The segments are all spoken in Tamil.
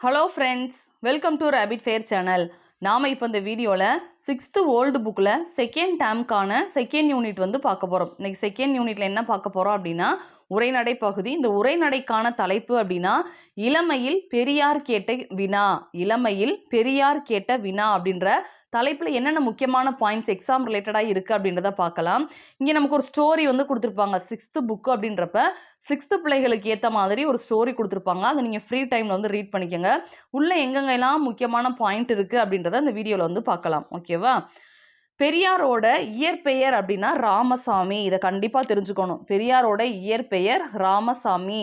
Hello friends welcome to rapid fair channel நாம் இப்போ இந்த வீடியோவில் சிக்ஸ்த்து ஓல்டு புக்கில் செகண்ட் டேம்க்கான செகண்ட் யூனிட் வந்து பார்க்க போகிறோம் இன்றைக்கி செகண்ட் யூனிட்டில் என்ன பார்க்க போகிறோம் அப்படின்னா உரைநடை பகுதி. இந்த உரைநடைக்கான தலைப்பு அப்படின்னா இளமையில் பெரியார் கேட்ட வினா இளமையில் பெரியார் கேட்ட வினா அப்படின்ற தலைப்பில் என்னென்ன முக்கியமான பாயிண்ட்ஸ் எக்ஸாம் ரிலேட்டடாக இருக்குது அப்படின்றத பார்க்கலாம். இங்கே நமக்கு ஒரு ஸ்டோரி வந்து கொடுத்துருப்பாங்க. சிக்ஸ்த்து புக்கு அப்படின்றப்ப சிக்ஸ்த்து பிள்ளைகளுக்கு ஏற்ற மாதிரி ஒரு ஸ்டோரி கொடுத்துருப்பாங்க. அதை நீங்கள் ஃப்ரீ டைமில் வந்து ரீட் பண்ணிக்கோங்க. உள்ளே எங்கெங்கெல்லாம் முக்கியமான பாயிண்ட் இருக்குது அப்படின்றத இந்த வீடியோவில் வந்து பார்க்கலாம். ஓகேவா பெரியாரோட இயற்பெயர் அப்படின்னா ராமசாமி. இதை கண்டிப்பாக தெரிஞ்சுக்கணும். பெரியாரோட இயற்பெயர் ராமசாமி.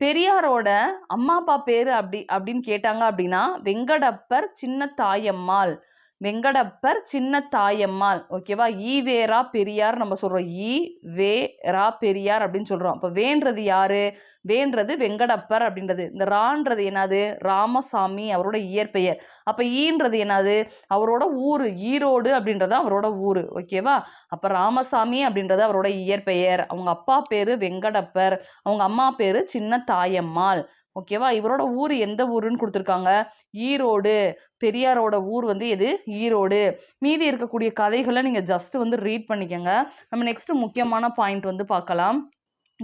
பெரியாரோட அம்மா அப்பா பேர் அப்படி அப்படின்னு கேட்டாங்க அப்படின்னா வெங்கடப்பர் சின்ன தாயம்மாள் வெங்கடப்பர் சின்ன தாயம்மாள் ஓகேவா ஈவேரா பெரியார் நம்ம சொல்கிறோம் ஈ வே ரா பெரியார் அப்படின்னு சொல்கிறோம் அப்போ வேன்றது யாரு? வேன்றது வெங்கடப்பர் அப்படின்றது. இந்த ரான்றது என்னது? ராமசாமி அவரோட இயற்பெயர். அப்போ ஈன்றது என்னது? அவரோட ஊர் ஈரோடு அப்படின்றது அவரோட ஊர். ஓகேவா அப்போ ராமசாமி அப்படின்றது அவரோட இயற்பெயர். அவங்க அப்பா பேர் வெங்கடப்பர். அவங்க அம்மா பேர் சின்ன தாயம்மாள் ஓகேவா? இவரோட ஊர் எந்த ஊருன்னு கொடுத்துருக்காங்க. ஈரோடு. பெரியாரோட ஊர் வந்து எது? ஈரோடு. மீதி இருக்கக்கூடிய கதைகளை நீங்கள் ஜஸ்ட் வந்து ரீட் பண்ணிக்கோங்க. நம்ம நெக்ஸ்ட் முக்கியமான பாயிண்ட் வந்து பார்க்கலாம்.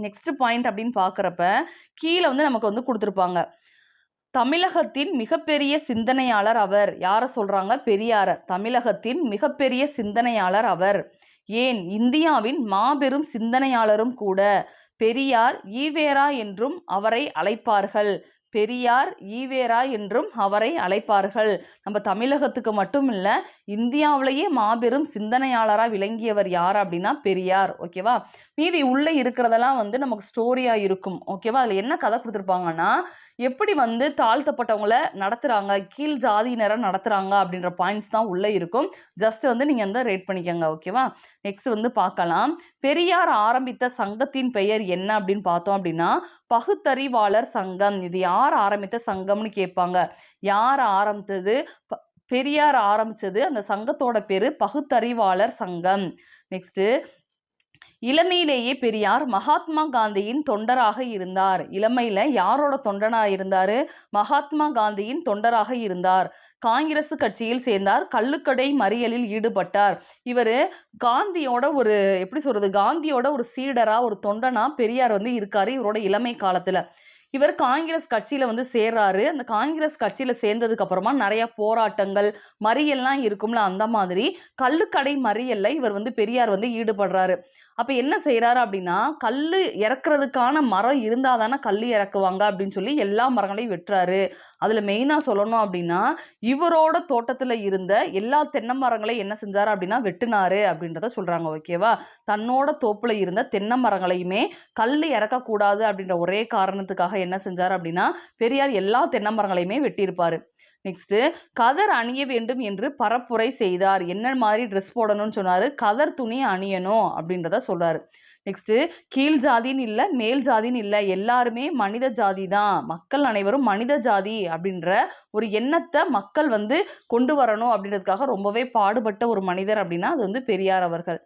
நெக்ஸ்ட் பாயிண்ட் அப்படின்னு பார்க்குறப்ப கீழே வந்து நமக்கு வந்து கொடுத்துருப்பாங்க. தமிழகத்தின் மிகப்பெரிய சிந்தனையாளர் அவர். யாரை சொல்கிறாங்க பெரியார. தமிழகத்தின் மிகப்பெரிய சிந்தனையாளர் அவர். ஏன்? இந்தியாவின் மாபெரும் சிந்தனையாளரும் கூட. பெரியார் ஈவேரா என்றும் அவரை அழைப்பார்கள். பெரியார் ஈவேரா என்றும் அவரை அழைப்பார்கள். நம்ம தமிழகத்துக்கு மட்டும் இல்லை இந்தியாவிலேயே மாபெரும் சிந்தனையாளராக விளங்கியவர் யார் அப்படின்னா பெரியார். ஓகேவா மீதி உள்ளே இருக்கிறதெல்லாம் வந்து நமக்கு ஸ்டோரியாக இருக்கும். ஓகேவா அதில் என்ன கதை கொடுத்துருப்பாங்கன்னா எப்படி வந்து தாழ்த்தப்பட்டவங்கள நடத்துகிறாங்க கீழ் ஜாதியினரை நடத்துகிறாங்க அப்படின்ற பாயிண்ட்ஸ் தான் உள்ளே இருக்கும். ஜஸ்ட் வந்து நீங்கள் வந்து ரேட் பண்ணிக்கோங்க ஓகேவா நெக்ஸ்ட் வந்து பார்க்கலாம். பெரியார் ஆரம்பித்த சங்கத்தின் பெயர் என்ன அப்படின்னு பார்த்தோம் அப்படின்னா பகுத்தறிவாளர் சங்கம். இது யார் ஆரம்பித்த சங்கம்னு கேட்பாங்க. யார் ஆரம்பித்தது? ப- பெரியார் ஆரம்பிச்சது அந்த சங்கத்தோட பேரு பகுத்தறிவாளர் சங்கம். நெக்ஸ்ட் இளமையிலேயே பெரியார் மகாத்மா காந்தியின் தொண்டராக இருந்தார். இளமையில யாரோட தொண்டனா இருந்தாரு? மகாத்மா காந்தியின் தொண்டராக இருந்தார். காங்கிரஸ் கட்சியில் சேர்ந்தார். கள்ளுக்கடை மறியலில் ஈடுபட்டார். இவர் காந்தியோட ஒரு எப்படி சொல்றது காந்தியோட ஒரு சீடரா ஒரு தொண்டனா பெரியார் வந்து இருக்காரு இவரோட இளமை காலத்துல. இவர் காங்கிரஸ் கட்சியில வந்து சேர்றாரு. அந்த காங்கிரஸ் கட்சியில சேர்ந்ததுக்கு அப்புறமா நிறைய போராட்டங்கள் மறியல்லாம் இருக்கும்ல அந்த மாதிரி. கள்ளுக்கடை மறியல்ல இவர் வந்து பெரியார் வந்து ஈடுபடுறாரு. அப்போ என்ன செய்கிறாரு அப்படின்னா கல் இறக்குறதுக்கான மரம் இருந்தால் தானே கல் இறக்குவாங்க அப்படின்னு சொல்லி எல்லா மரங்களையும் வெட்டுறாரு. அதில் மெயினாக சொல்லணும் அப்படின்னா இவரோட தோட்டத்தில் இருந்த எல்லா தென்னை மரங்களையும் என்ன செஞ்சார் அப்படின்னா வெட்டினாரு அப்படின்றத சொல்கிறாங்க ஓகேவா தன்னோட தோப்பில் இருந்த தென்னை மரங்களையுமே கல் இறக்கக்கூடாது அப்படின்ற ஒரே காரணத்துக்காக என்ன செஞ்சார் அப்படின்னா பெரியார் எல்லா தென்னை மரங்களையுமே வெட்டியிருப்பாரு. நெக்ஸ்ட் கதர் அணிய வேண்டும் என்று பரப்புரை செய்தார். என்ன மாதிரி ட்ரெஸ் போடணும்னு சொன்னாரு. கதர் துணி அணியணும் அப்படின்றத சொல்றாரு. நெக்ஸ்ட் கீழ் ஜாதின்னு இல்லை மேல் ஜாதின்னு இல்லை. எல்லாருமே மனித ஜாதி தான். மக்கள் அனைவரும் மனித ஜாதி அப்படின்ற ஒரு எண்ணத்தை மக்கள் வந்து கொண்டு வரணும் அப்படின்றதுக்காக ரொம்பவே பாடுபட்ட ஒரு மனிதர் அப்படின்னா அது வந்து பெரியார் அவர்கள்.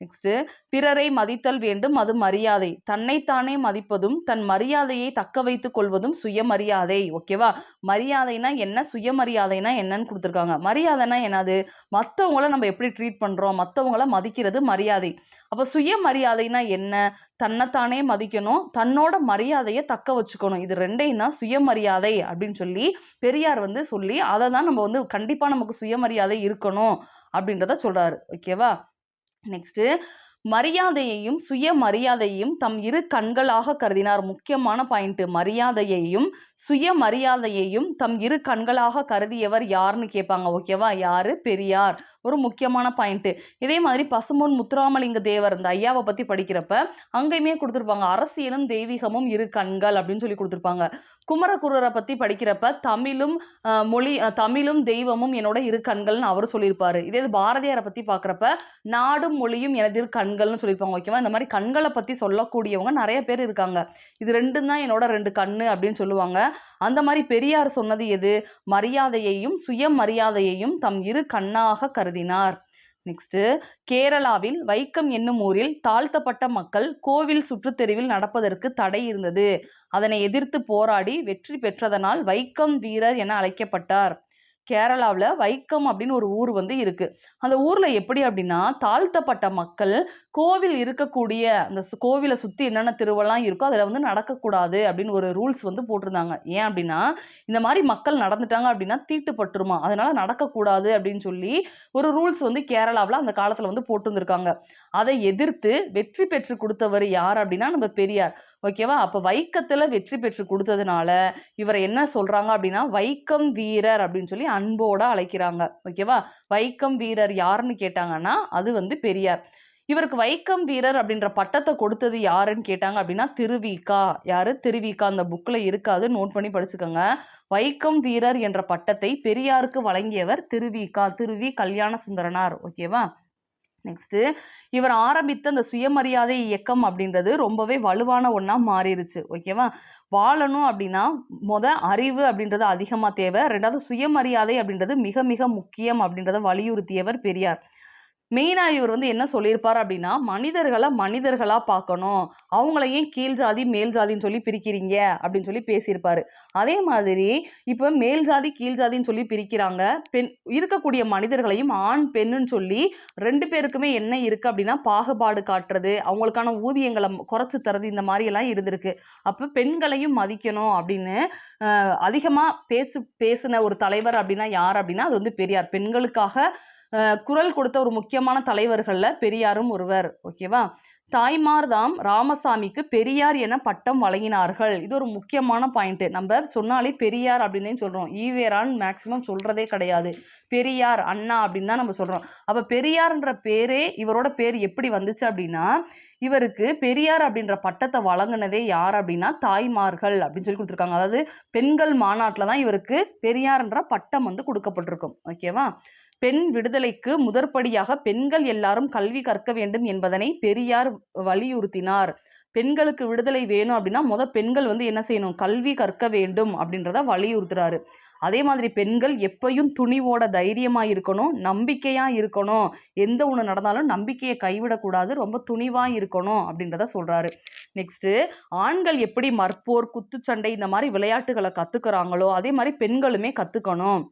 நெக்ஸ்ட் பிறரை மதித்தல் வேண்டும் அது மரியாதை. தன்னைத்தானே மதிப்பதும் தன் மரியாதையை தக்க வைத்துக் கொள்வதும் சுயமரியாதை. ஓகேவா மரியாதைனா என்ன? சுயமரியாதைனா என்னன்னு கொடுத்துருக்காங்க. மரியாதைனா என்னது? மற்றவங்கள நம்ம எப்படி ட்ரீட் பண்றோம்? மற்றவங்கள மதிக்கிறது மரியாதை. அப்போ சுயமரியாதைனா என்ன? தன்னைத்தானே மதிக்கணும் தன்னோட மரியாதையை தக்க வச்சுக்கணும். இது ரெண்டையும் தான் சுயமரியாதை அப்படின்னு சொல்லி பெரியார் வந்து சொல்லி அதை தான் நம்ம வந்து கண்டிப்பா நமக்கு சுயமரியாதை இருக்கணும் அப்படின்றத சொல்றாரு. ஓகேவா நெக்ஸ்ட் மரியாதையையும் சுய மரியாதையையும் தம் இரு கண்களாக கருதினார். முக்கியமான பாயிண்ட் மரியாதையையும் சுய மரியாதையையும் தம் இரு கண்களாக கருதியவர் யாருன்னு கேட்பாங்க ஓகேவா யாரு? பெரியார். ஒரு முக்கியமான பாயிண்ட் இதே மாதிரி பசும்பொன் முத்துராமலிங்க தேவர் இந்த ஐயாவை பத்தி படிக்கிறப்ப அங்கேயுமே கொடுத்துருப்பாங்க. அரசியலும் தெய்வீகமும் இரு கண்கள் அப்படின்னு சொல்லி கொடுத்துருப்பாங்க. குமரகுரரை பத்தி படிக்கிறப்ப தமிழும் மொழி தமிழும் தெய்வமும் என்னோட இரு கண்கள்னு அவர் சொல்லியிருப்பாரு. இதே இது பாரதியாரை பத்தி பார்க்குறப்ப நாடும் மொழியும் எனது இரு கண்கள்னு சொல்லியிருப்பாங்க. ஓகேவா? இந்த மாதிரி கண்களை பத்தி சொல்லக்கூடியவங்க நிறைய பேர் இருக்காங்க. இது ரெண்டும் தான் என்னோட ரெண்டு கண்ணு அப்படின்னு சொல்லுவாங்க. அந்த மாதிரி பெரியார் சொன்னது எது? மரியாதையையும் சுயமரியாதையையும் தம் இரு கண்ணாக கருதினார். நெக்ஸ்ட் கேரளாவில் வைக்கம் என்னும் ஊரில் தாழ்த்தப்பட்ட மக்கள் கோவில் சுற்றுத்தெருவில் நடப்பதற்கு தடை இருந்தது. அதனை எதிர்த்து போராடி வெற்றி பெற்றதனால் வைக்கம் வீரர் என அழைக்கப்பட்டார். கேரளாவில் வைக்கம் அப்படின்னு ஒரு ஊர் வந்து இருக்கு. அந்த ஊரில் எப்படி அப்படின்னா தாழ்த்தப்பட்ட மக்கள் கோவில் இருக்கக்கூடிய அந்த கோவிலை சுற்றி என்னென்ன திருவெல்லாம் இருக்கோ அதில் வந்து நடக்கக்கூடாது அப்படின்னு ஒரு ரூல்ஸ் வந்து போட்டிருந்தாங்க. ஏன் அப்படின்னா இந்த மாதிரி மக்கள் நடந்துட்டாங்க அப்படின்னா தீட்டுப்பட்டுருமா. அதனால் நடக்கக்கூடாது அப்படின்னு சொல்லி ஒரு ரூல்ஸ் வந்து கேரளாவில் அந்த காலத்தில் வந்து போட்டுருந்துருக்காங்க. அதை எதிர்த்து வெற்றி பெற்று கொடுத்தவர் யார் அப்படின்னா நம்ம பெரியார். ஓகேவா அப்போ வைக்கத்தில் வெற்றி பெற்று கொடுத்ததுனால இவரை என்ன சொல்கிறாங்க அப்படின்னா வைக்கம் வீரர் அப்படின்னு சொல்லி அன்போட அழைக்கிறாங்க. ஓகேவா வைக்கம் வீரர் யாருன்னு கேட்டாங்கன்னா அது வந்து பெரியார். இவருக்கு வைக்கம் வீரர் அப்படின்ற பட்டத்தை கொடுத்தது யாருன்னு கேட்டாங்க அப்படின்னா திருவிகா யாரு? திருவிகா அந்த புக்கில் இருக்காது நோட் பண்ணி படிச்சுக்கோங்க. வைக்கம் வீரர் என்ற பட்டத்தை பெரியாருக்கு வழங்கியவர் திருவிகா திருவி கல்யாண சுந்தரனார். ஓகேவா நெக்ஸ்ட் இவர் ஆரம்பித்த அந்த சுயமரியாதை இயக்கம் அப்படின்றது ரொம்பவே வலுவான ஒன்றா மாறிடுச்சு ஓகேவா வாழணும் அப்படின்னா மொத அறிவு அப்படின்றது அதிகமாக தேவை. ரெண்டாவது சுயமரியாதை அப்படின்றது மிக மிக முக்கியம் அப்படின்றத வலியுறுத்தியவர் பெரியார். மெயினா இவர் வந்து என்ன சொல்லியிருப்பார் அப்படின்னா மனிதர்களை மனிதர்களாக பார்க்கணும். அவங்கள ஏன் கீழ் ஜாதி மேல் ஜாதின்னு சொல்லி பிரிக்கிறீங்க? அப்படின்னு சொல்லி பேசியிருப்பாரு. அதே மாதிரி இப்போ மேல் ஜாதி கீழ் ஜாதின்னு சொல்லி பிரிக்கிறாங்க. பெண் இருக்கக்கூடிய மனிதர்களையும் ஆண் பெண்ணுன்னு சொல்லி ரெண்டு பேருக்குமே என்ன இருக்குது அப்படின்னா பாகுபாடு காட்டுறது அவங்களுக்கான ஊதியங்களை குறைச்சி தரது இந்த மாதிரி எல்லாம் இருந்திருக்கு. அப்போ பெண்களையும் மதிக்கணும் அப்படின்னு அதிகமாக பேசு பேசின ஒரு தலைவர் அப்படின்னா யார் அப்படின்னா அது வந்து பெரியார். பெண்களுக்காக குரல் கொடுத்த ஒரு முக்கியமான தலைவர்களில் பெரியாரும் ஒருவர் ஓகேவா? தாய்மார் தாம் ராமசாமிக்கு பெரியார் என பட்டம் வழங்கினார்கள். இது ஒரு முக்கியமான பாயிண்ட் நம்ம சொன்னாலே பெரியார் அப்படின்னே சொல்கிறோம் ஈவேரான்னு மேக்சிமம் சொல்கிறதே கிடையாது. பெரியார் அண்ணா அப்படின்னு தான் நம்ம சொல்கிறோம் அப்போ பெரியார்ன்ற பேரே இவரோட பேர் எப்படி வந்துச்சு அப்படின்னா இவருக்கு பெரியார் அப்படின்ற பட்டத்தை வழங்கினதே யார் அப்படின்னா தாய்மார்கள் அப்படின்னு சொல்லி கொடுத்துருக்காங்க. அதாவது பெண்கள் மாநாட்டில் தான் இவருக்கு பெரியார்ன்ற பட்டம் வந்து கொடுக்கப்பட்டிருக்கும். ஓகேவா? பெண் விடுதலைக்கு முதற்படியாக பெண்கள் எல்லாரும் கல்வி கற்க வேண்டும் என்பதனை பெரியார் வலியுறுத்தினார். பெண்களுக்கு விடுதலை வேணும் அப்படின்னா முத பெண்கள் வந்து என்ன செய்யணும்? கல்வி கற்க வேண்டும் அப்படின்றத வலியுறுத்துறாரு. அதே மாதிரி பெண்கள் எப்பயும் துணிவோட தைரியமா இருக்கணும் நம்பிக்கையா இருக்கணும். எந்த ஒண்ணு நடந்தாலும் நம்பிக்கையை கைவிடக்கூடாது ரொம்ப துணிவா இருக்கணும் அப்படின்றத சொல்றாரு. நெக்ஸ்ட் ஆண்கள் எப்படி மற்போர் குத்துச்சண்டை இந்த மாதிரி விளையாட்டுகளை கத்துக்கிறாங்களோ அதே மாதிரி பெண்களுமே கத்துக்கணும்.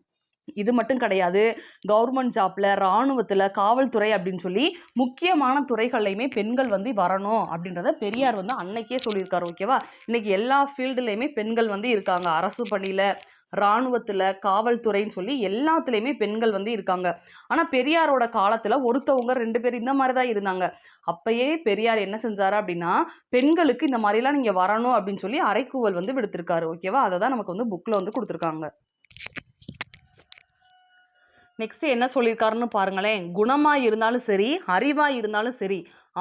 இது மட்டும் கிடையாது. கவர்மெண்ட் ஜாப்ல ராணுவத்துல காவல்துறை அப்படின்னு சொல்லி முக்கியமான துறைகள்லையுமே பெண்கள் வந்து வரணும் அப்படின்றத பெரியார் வந்து அன்னைக்கே சொல்லியிருக்காரு ஓகேவா இன்னைக்கு எல்லா ஃபீல்டுலையுமே பெண்கள் வந்து இருக்காங்க. அரசு பணியில இராணுவத்தில் காவல்துறைன்னு சொல்லி எல்லாத்துலேயுமே பெண்கள் வந்து இருக்காங்க. ஆனால் பெரியாரோட காலத்தில் ஒருத்தவங்க ரெண்டு பேர் இந்த மாதிரி தான் இருந்தாங்க. அப்பயே பெரியார் என்ன செஞ்சார் அப்படின்னா பெண்களுக்கு இந்த மாதிரிலாம் நீங்கள் வரணும் அப்படின்னு சொல்லி அறைக்கூவல் வந்து விடுத்திருக்காரு ஓகேவா அதை தான் நமக்கு வந்து புக்கில் வந்து கொடுத்துருக்காங்க. நெக்ஸ்ட் என்ன சொல்லியிருக்காருன்னு பாருங்களேன். குணமா இருந்தாலும் சரி அறிவா இருந்தாலும் சரி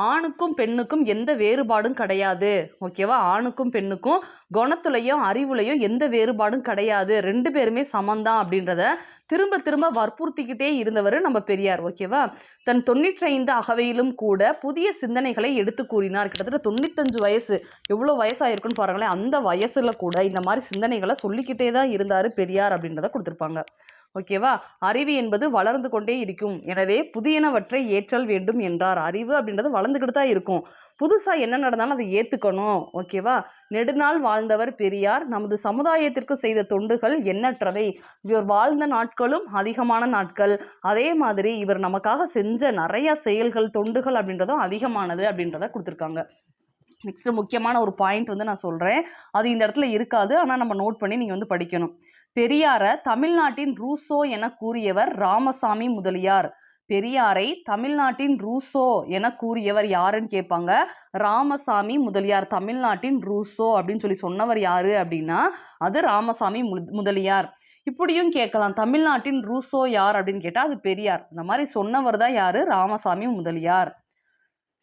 ஆணுக்கும் பெண்ணுக்கும் எந்த வேறுபாடும் கிடையாது. ஓகேவா ஆணுக்கும் பெண்ணுக்கும் குணத்துலையும் அறிவுலையும் எந்த வேறுபாடும் கிடையாது. ரெண்டு பேருமே சமந்தான் அப்படின்றத திரும்ப திரும்ப வற்புறுத்திக்கிட்டே இருந்தவர் நம்ம பெரியார். ஓகேவா தன் தொண்ணூற்றி ஐந்து அகவையிலும் கூட புதிய சிந்தனைகளை எடுத்து கூறினார். கிட்டத்தட்ட தொண்ணூத்தஞ்சு வயசு. எவ்வளோ வயசாயிருக்குன்னு பாருங்களேன். அந்த வயசுல கூட இந்த மாதிரி சிந்தனைகளை சொல்லிக்கிட்டே தான் இருந்தார் பெரியார் அப்படின்றத கொடுத்துருப்பாங்க. ஓகேவா அறிவு என்பது வளர்ந்து கொண்டே இருக்கும். எனவே புதியனவற்றை ஏற்றல் வேண்டும் என்றார். அறிவு அப்படின்றது வளர்ந்துக்கிட்டு தான் இருக்கும். புதுசாக என்ன நடந்தாலும் அதை ஏற்றுக்கணும் ஓகேவா நெடுநாள் வாழ்ந்தவர் பெரியார். நமது சமுதாயத்திற்கு செய்த தொண்டுகள் எண்ணற்றவை. இவர் வாழ்ந்த நாட்களும் அதிகமான நாட்கள். அதே மாதிரி இவர் நமக்காக செஞ்ச நிறைய செயல்கள் தொண்டுகள் அப்படின்றதும் அதிகமானது அப்படின்றத கொடுத்துருக்காங்க. நெக்ஸ்ட் முக்கியமான ஒரு பாயிண்ட் வந்து நான் சொல்கிறேன் அது இந்த இடத்துல இருக்காது. ஆனால் நம்ம நோட் பண்ணி நீங்கள் வந்து படிக்கணும். பெரியார தமிழ்நாட்டின் ரூசோ என கூறியவர் ராமசாமி முதலியார். பெரியாரை தமிழ்நாட்டின் ரூசோ என கூறியவர் யாருன்னு கேட்பாங்க? ராமசாமி முதலியார். தமிழ்நாட்டின் ரூசோ அப்படின்னு சொல்லி சொன்னவர் யாரு அப்படின்னா அது ராமசாமி மு- முதலியார். இப்படியும் கேட்கலாம். தமிழ்நாட்டின் ரூசோ யார் அப்படின்னு கேட்டால் அது பெரியார். இந்த மாதிரி சொன்னவர் தான் யாரு? ராமசாமி முதலியார்.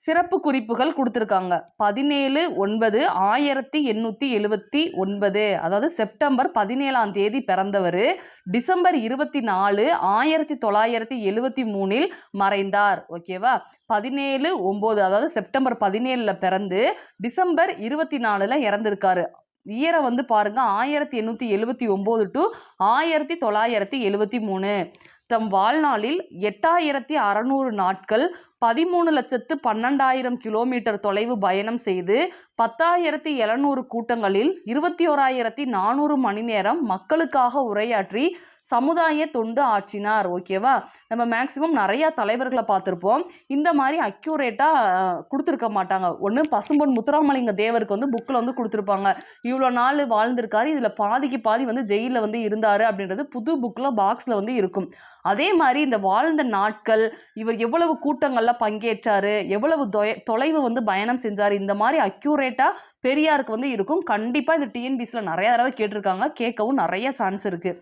சிறப்பு குறிப்புகள் கொடுத்துருக்காங்க. பதினேழு ஒன்பது ஆயிரத்தி எண்ணூற்றி எழுவத்தி ஒன்பது. அதாவது செப்டம்பர் பதினேழாம் தேதி பிறந்தவர். டிசம்பர் இருபத்தி நாலு ஆயிரத்தி தொள்ளாயிரத்தி எழுவத்தி மூணில் மறைந்தார். ஓகேவா பதினேழு ஒம்பது அதாவது செப்டம்பர் பதினேழில் பிறந்து டிசம்பர் இருபத்தி நாலில் இறந்திருக்காரு. இயரை வந்து பாருங்க ஆயிரத்தி எண்ணூற்றி எழுவத்தி ஒம்பது டு ஆயிரத்தி தொள்ளாயிரத்தி எழுவத்தி மூணு. தம் வாழ்நாளில் எட்டாயிரத்தி அறநூறு நாட்கள் பதிமூணு லட்சத்து பன்னெண்டாயிரம் கிலோமீட்டர் தொலைவு பயணம் செய்து பத்தாயிரத்தி எழுநூறு கூட்டங்களில் இருபத்தி ஓராயிரத்தி நானூறு மணி நேரம் மக்களுக்காக உரையாற்றி சமுதாய தொண்டு ஆற்றினார் ஓகேவா நம்ம மேக்சிமம் நிறைய தலைவர்களை பார்த்துருப்போம். இந்த மாதிரி அக்யூரேட்டாக கொடுத்துருக்க மாட்டாங்க. ஒன்று பசும்பொன் முத்துராமலிங்க தேவருக்கு வந்து புக்கில் வந்து கொடுத்துருப்பாங்க. இவ்வளோ நாள் வாழ்ந்திருக்காரு. இதில் பாதிக்கு பாதி வந்து ஜெயிலில் வந்து இருந்தார் அப்படின்றது புது புக்கில் பாக்ஸில் வந்து இருக்கும். அதே மாதிரி இந்த வாழ்ந்த நாட்கள் இவர் எவ்வளவு கூட்டங்களில் பங்கேற்றாரு எவ்வளவு தொய தொலைவு வந்து பயணம் செஞ்சார் இந்த மாதிரி அக்யூரேட்டாக பெரியாருக்கு வந்து இருக்கும். கண்டிப்பாக இது டிஎன்பிசியில் நிறையா தடவை கேட்டிருக்காங்க. கேட்கவும் நிறைய சான்ஸ் இருக்குது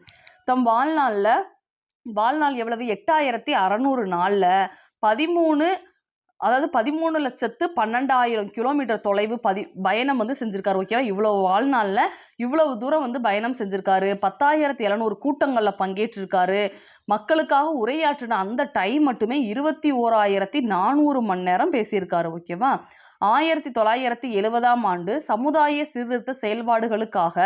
தம் வாழ்நாளில் வாழ்நாள் எவ்வளவு? எட்டாயிரத்தி அறநூறு நாளில் பதிமூணு அதாவது பதிமூணு லட்சத்து பன்னெண்டாயிரம் கிலோமீட்டர் தொலைவு பதி பயணம் வந்து செஞ்சுருக்காரு ஓகேவா இவ்வளோ வாழ்நாளில் இவ்வளவு தூரம் வந்து பயணம் செஞ்சுருக்காரு. பத்தாயிரத்தி எழுநூறு கூட்டங்களில் பங்கேற்றிருக்காரு. மக்களுக்காக உரையாற்றின அந்த டைம் மட்டுமே இருபத்தி ஓராயிரத்தி நானூறு மணி நேரம் பேசியிருக்காரு ஓகேவா ஆயிரத்தி தொள்ளாயிரத்தி எழுபதாம் ஆண்டு சமுதாய சீர்திருத்த செயல்பாடுகளுக்காக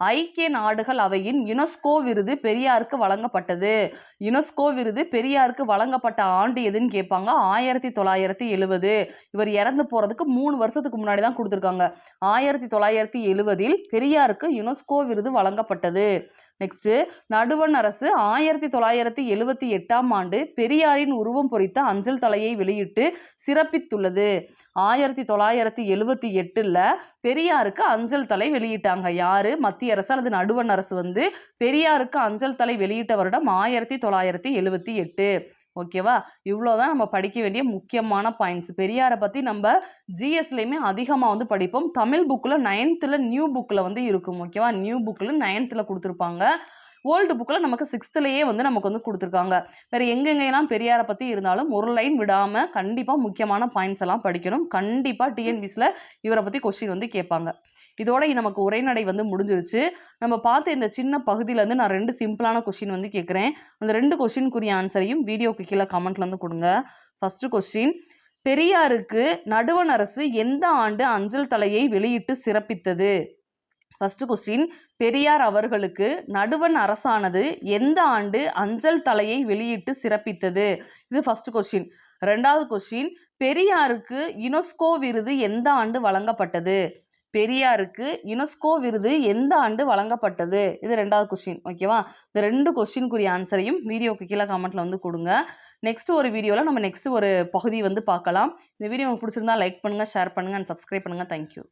ஐக்கிய நாடுகள் அவையின் யுனெஸ்கோ விருது பெரியாருக்கு வழங்கப்பட்டது. யுனெஸ்கோ விருது பெரியாருக்கு வழங்கப்பட்ட ஆண்டு எதுன்னு கேட்பாங்க? ஆயிரத்தி தொள்ளாயிரத்தி எழுவது இவர் இறந்து போறதுக்கு மூணு வருஷத்துக்கு முன்னாடி தான் கொடுத்துருக்காங்க. ஆயிரத்தி தொள்ளாயிரத்தி எழுவதில் பெரியாருக்கு யுனெஸ்கோ விருது வழங்கப்பட்டது. நெக்ஸ்ட் நடுவண் அரசு ஆயிரத்தி தொள்ளாயிரத்தி எழுவத்தி எட்டாம் ஆண்டு பெரியாரின் உருவம் பொறித்த அஞ்சல் தலையை வெளியிட்டு சிறப்பித்துள்ளது. ஆயிரத்தி தொள்ளாயிரத்தி எழுவத்தி எட்டில் பெரியாருக்கு அஞ்சல் தலை வெளியிட்டாங்க. யார்? மத்திய அரசு அல்லது நடுவண் அரசு வந்து பெரியாருக்கு அஞ்சல் தலை வெளியிட்ட வருடம் ஆயிரத்தி தொள்ளாயிரத்தி எழுவத்தி எட்டு. ஓகேவா? இவ்வளோதான் நம்ம படிக்க வேண்டிய முக்கியமான பாயிண்ட்ஸ் பெரியாரை பற்றி நம்ம ஜிஎஸ்லேயுமே அதிகமாக வந்து படிப்போம். தமிழ் புக்கில் நைன்த்தில் நியூ புக்கில் வந்து இருக்கும். ஓகேவா? நியூ புக்கில் நைன்த்தில் கொடுத்துருப்பாங்க. ஓல்டு புக்கில் நமக்கு சிக்ஸ்த்துலேயே வந்து நமக்கு வந்து கொடுத்துருக்காங்க. வேறு எங்கெங்கெல்லாம் பெரியாரை பற்றி இருந்தாலும் ஒரு லைன் விடாமல் கண்டிப்பாக முக்கியமான பாயிண்ட்ஸ் எல்லாம் படிக்கணும். கண்டிப்பாக டிஎன்பிஸில் இவரை பற்றி கொஸ்டின் வந்து கேட்பாங்க. இதோட நமக்கு உரைநடை வந்து முடிஞ்சிருச்சு. நம்ம பார்த்த இந்த சின்ன பகுதியிலேருந்து நான் ரெண்டு சிம்பிளான கொஸ்டின் வந்து கேட்குறேன். அந்த ரெண்டு கொஸ்டினுக்குரிய ஆன்சரையும் வீடியோக்கு கீழே கமெண்ட்லேருந்து வந்து கொடுங்க. ஃபஸ்ட்டு கொஸ்டின் பெரியாருக்கு நடுவண் அரசு எந்த ஆண்டு அஞ்சல் தலையை வெளியிட்டு சிறப்பித்தது? ஃபர்ஸ்ட் கொஸ்டின் பெரியார் அவர்களுக்கு நடுவண் அரசானது எந்த ஆண்டு அஞ்சல் தலையை வெளியிட்டு சிறப்பித்தது? இது ஃபர்ஸ்ட் கொஸ்டின் ரெண்டாவது கொஸ்டின் பெரியாருக்கு யுனெஸ்கோ விருது எந்த ஆண்டு வழங்கப்பட்டது? பெரியாருக்கு யுனெஸ்கோ விருது எந்த ஆண்டு வழங்கப்பட்டது? இது ரெண்டாவது கொஸ்டின் ஓகேவா இந்த ரெண்டு கொஸ்டினுக்குரிய ஆன்சரையும் வீடியோக்கு கீழே கமெண்ட்ல வந்து கொடுங்க. நெக்ஸ்ட் ஒரு வீடியோவில் நம்ம நெக்ஸ்ட் ஒரு பகுதி வந்து பார்க்கலாம். இந்த வீடியோ உங்களுக்கு பிடிச்சிருந்தா லைக் பண்ணுங்க ஷேர் பண்ணுங்க அண்ட் சப்ஸ்கிரைப் பண்ணுங்க. தேங்க்யூ